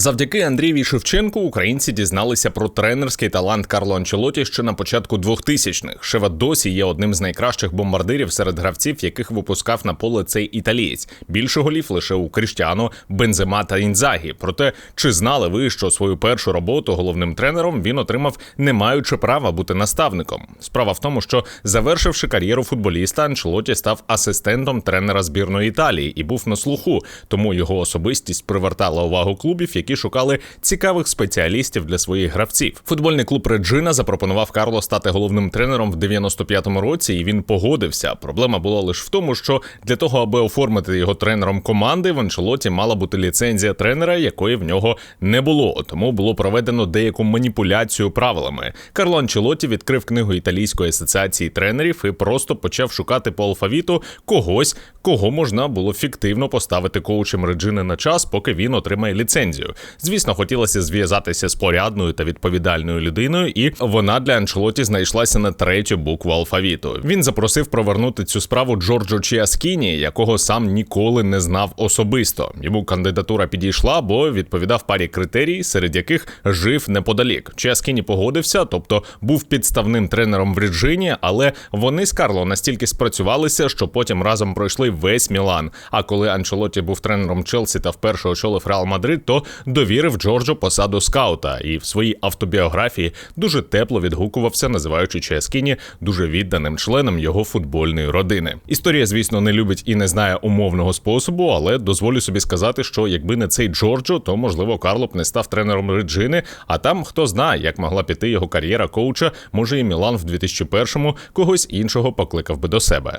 Завдяки Андрієві Шевченку українці дізналися про тренерський талант Карло Анчелоті ще на початку 2000-х. Шева досі є одним з найкращих бомбардирів серед гравців, яких випускав на поле цей італієць. Більше голів лише у Кріштіану, Бензема та Інзагі. Проте чи знали ви, що свою першу роботу головним тренером він отримав, не маючи права бути наставником? Справа в тому, що завершивши кар'єру футболіста, Анчелоті став асистентом тренера збірної Італії і був на слуху, тому його особистість привертала увагу клубів, які шукали цікавих спеціалістів для своїх гравців. Футбольний клуб Реджина запропонував Карло стати головним тренером в 95-му році, і він погодився. Проблема була лише в тому, що для того, аби оформити його тренером команди, в Анчелоті мала бути ліцензія тренера, якої в нього не було. Тому було проведено деяку маніпуляцію правилами. Карло Анчелоті відкрив книгу італійської асоціації тренерів і просто почав шукати по алфавіту когось, кого можна було фіктивно поставити коучем Реджини на час, поки він отримає ліцензію. Звісно, хотілося зв'язатися з порядною та відповідальною людиною, і вона для Анчелоті знайшлася на третю букву алфавіту. Він запросив провернути цю справу Джорджо Чіаскіні, якого сам ніколи не знав особисто. Йому кандидатура підійшла, бо відповідав парі критерій, серед яких жив неподалік. Чіаскіні погодився, тобто був підставним тренером в Ріджині, але вони з Карло настільки спрацювалися, що потім разом пройшли весь Мілан. А коли Анчелоті був тренером Челсі та вперше очолив Реал Мадрид, то довірив Джорджо посаду скаута і в своїй автобіографії дуже тепло відгукувався, називаючи Ческіні дуже відданим членом його футбольної родини. Історія, звісно, не любить і не знає умовного способу, але дозволю собі сказати, що якби не цей Джорджо, то можливо Карло б не став тренером Реджини. А там хто знає, як могла піти його кар'єра коуча, може і Мілан в 2001-му когось іншого покликав би до себе.